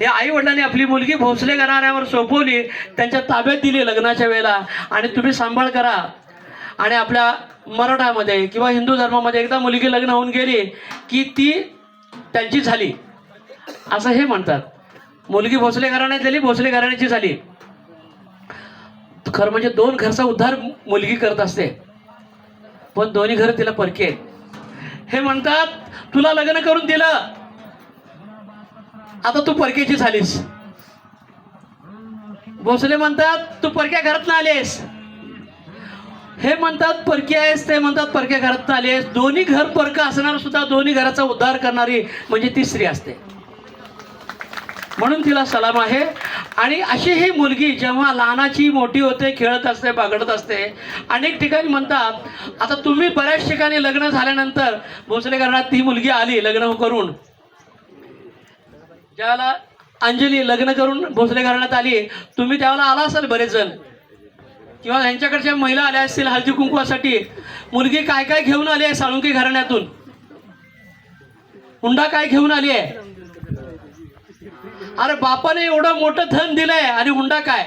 हे आई वडिलांनी आपली मुलगी भोसले घराण्यावर सोपवली त्यांच्या ताब्यात दिली लग्नाच्या वेळेला. आणि तुम्ही सांभाळ करा. आणि आपल्या मराठामध्ये किंवा हिंदू धर्मामध्ये एकदा मुलगी लग्न होऊन गेली की ती त्यांची झाली. असं हे म्हणतात. मुलगी भोसले घराण्यात झाली भोसले घराण्याची झाली. खरं म्हणजे दोन घरचा उद्धार मुलगी करत असते. पण दोन्ही घर तिला परके हे म्हणतात तुला लग्न करून दिलं. आता तू परकेची झालीस. भोसले म्हणतात तू परक्या घरात आलेस हे म्हणतात परकी आहेस. ते म्हणतात परक्या घरात आलेस दोन्ही घर परक असणार सुद्धा दोन्ही घराचा उद्धार करणारी म्हणजे ती स्त्री असते. म्हणून तिला सलाम आहे. आणि अशी ही मुलगी जेव्हा लहानाची मोठी होते खेळत असते बागडत असते अनेक ठिकाणी म्हणतात आता तुम्ही बऱ्याच ठिकाणी लग्न झाल्यानंतर भोसले घरात ती मुलगी आली लग्न करून. ज्यावेळेला अंजली लग्न करून भोसले घराण्यात आली तुम्ही त्यावेळेला आला असाल बरेच जण किंवा यांच्याकडच्या महिला आल्या असतील हळदी कुंकवासाठी. मुलगी काय काय घेऊन आली आहे साळुंकी घराण्यातून? हुंडा काय घेऊन आली आहे? अरे बापाने एवढं मोठं धन दिलंय आणि हुंडा काय?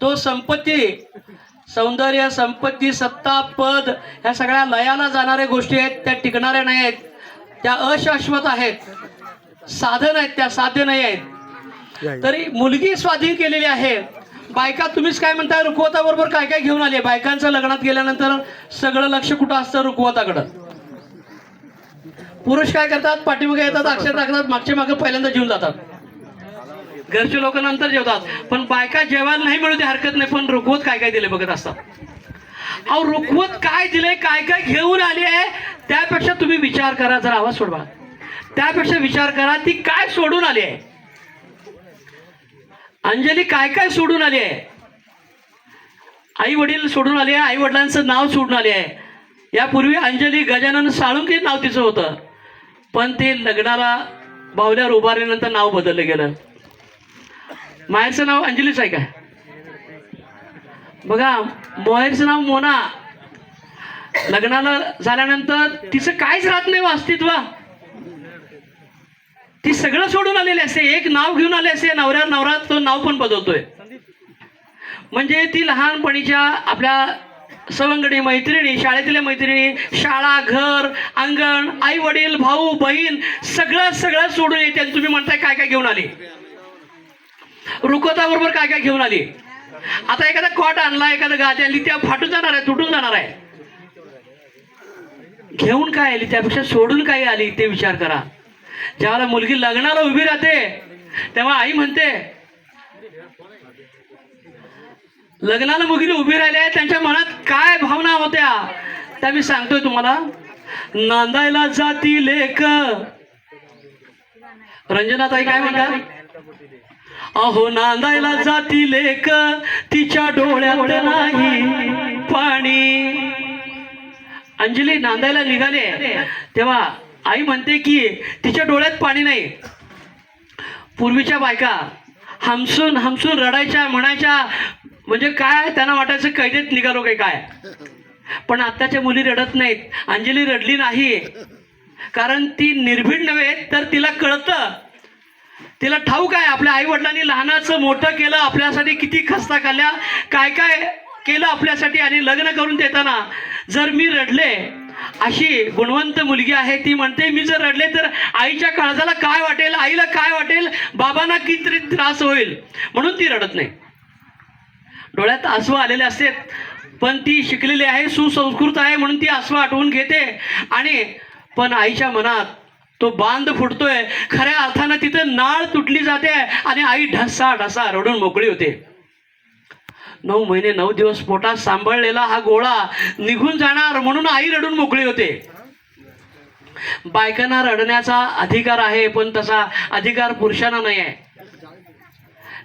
तो संपत्ती सौंदर्य संपत्ती सत्ता पद ह्या सगळ्या लयाला जाणाऱ्या गोष्टी आहेत त्या टिकणाऱ्या नाही आहेत त्या अशाश्वत आहेत. साधन आहेत त्या साध्य नाही आहेत तरी मुलगी स्वाधीन केलेली आहे. बायका तुम्हीच काय म्हणताय रुखवता बरोबर काय काय घेऊन आली? बायकांचं लग्नात गेल्यानंतर सगळं लक्ष कुठं असतं? रुखवताकडं पुरुष काय करतात? पाठीमागे येतात अक्षर टाकतात मागच्या मागे पहिल्यांदा जेवून जातात. घरचे लोक नंतर जेवतात. पण बायका जेवायला नाही मिळू दे हरकत नाही पण रुखवत काय काय दिले बघत असतात. अहो रुखवत काय दिले काय काय घेऊन आली आहे त्यापेक्षा तुम्ही विचार करा जरा आवाज सोडवा. त्यापेक्षा विचार करा ती काय सोडून आली आहे? अंजली काय काय सोडून आली आहे? आई वडील सोडून आले आई वडिलांचं नाव सोडून आले आहे. यापूर्वी अंजली गजानन साळुंके नाव तिचं होतं. पण ते लग्नाला बावल्यावर उभारल्यानंतर नाव बदललं गेलं. माहेरचं नाव अंजलीच आहे का? बघा मोहेरचं नाव मोना. लग्नाला झाल्यानंतर तिचं काहीच राहत नाही अस्तित्व. ती सगळं सोडून आलेली असते. एक नाव घेऊन आले असते. नवऱ्या नवरा तो नाव पण बदलतोय. म्हणजे ती लहानपणीच्या आपल्या सवंगडी मैत्रिणी शाळेतल्या मैत्रिणी शाळा घर अंगण आई वडील भाऊ बहीण सगळं सगळं सोडून येते. आणि तुम्ही म्हणताय काय काय घेऊन आली? रुकवता बरोबर काय काय घेऊन आली? आता एखादा कॉट आणला एखादा गादी आणली त्या फाटून जाणार आहे तुटून जाणार आहे. घेऊन काय आली? त्यापेक्षा सोडून काय आली? ते विचार करा. ज्यावेळेला मुलगी लग्नाला उभी राहते तेव्हा आई म्हणते लग्नाला मुलगी उभी राहिली त्यांच्या मनात काय भावना होत्या? त्या मी सांगतोय तुम्हाला. नांदायला जाती लेख रंजनाताई काय म्हणतात? अहो नांदायला जाती लेख तिच्या डोळ्यात नाही पाणी. अंजली नांदायला निघाले. तेव्हा आई म्हणते की तिच्या डोळ्यात पाणी नाही. पूर्वीच्या बायका हमसून हमसून रडायच्या म्हणायच्या म्हणजे काय त्यांना वाटायचं कैदेत निघालो काय काय? पण आत्ताच्या मुली रडत नाहीत. अंजली रडली नाही. कारण ती निर्भीड नव्हे तर तिला कळतं. तिला ठाऊक आहे आपल्या आई वडिलांनी लहानाचं मोठं केलं आपल्यासाठी किती खस्ता खाल्ल्या काय काय केलं आपल्यासाठी आणि लग्न करून देताना. जर मी रडले अशी गुणवंत मुलगी आहे ती म्हणते मी जर रडले तर आईच्या काळजाला काय वाटेल आईला काय वाटेल बाबांना किती त्रास होईल. म्हणून ती रडत नाही. डोळ्यात आसू आलेले असते पण ती शिकलेली आहे सुसंस्कृत आहे म्हणून ती आसवा आठवून घेते. आणि पण आईच्या मनात तो बांध फुटतोय. खऱ्या अर्थानं तिथं नाळ तुटली जाते आणि आई ढसा ढसा रडून मोकळी होते. नऊ महिने नऊ दिवस पोटात सांभाळलेला हा गोळा निघून जाणार म्हणून आई रडून मोकळी होते. बायकांना रडण्याचा अधिकार आहे पण तसा अधिकार पुरुषांना नाही आहे.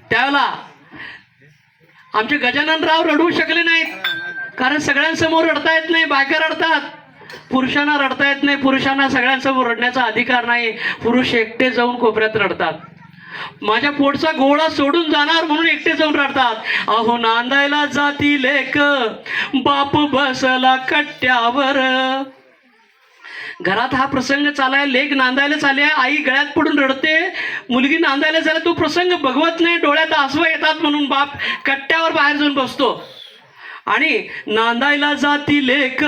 त्यावेळेला आमचे गजाननराव रडवू शकले नाहीत कारण सगळ्यांसमोर रडता येत नाही बायका रडतात. पुरुषांना रडता येत नाही पुरुषांना सगळ्यांसमोर रडण्याचा अधिकार नाही. पुरुष एकटे जाऊन कोपऱ्यात रडतात. माझ्या पोटचा गोळा सोडून जाणार म्हणून एकटे जाऊन रडतात. अहो नांदायला जाती लेक बाप बसला कट्ट्यावर. घरात हा प्रसंग चालाय लेख नांदायला आले आई गळ्यात पडून रडते. मुलगी नांदायला झाला तो प्रसंग बघवत नाही डोळ्यात आसवं येतात म्हणून बाप कट्ट्यावर बाहेर जाऊन बसतो. आणि नांदायला जाती लेख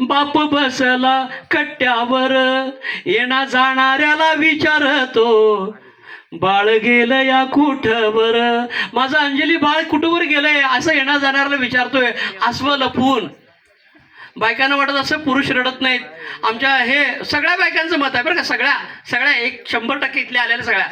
बाप बसला कट्ट्यावर. येणा जाणाऱ्याला विचारतो बाळ गेलं या कुठवर? माझं अंजली बाळ कुठवर गेलंय? असं येणा जाणाऱ्याला विचारतोय अस्व लपून बायकांना वाटत असं पुरुष रडत नाहीत. आमच्या हे सगळ्या बायकांचं मत आहे बरं का? सगळ्या सगळ्या एक शंभर टक्के इथल्या आलेल्या सगळ्या.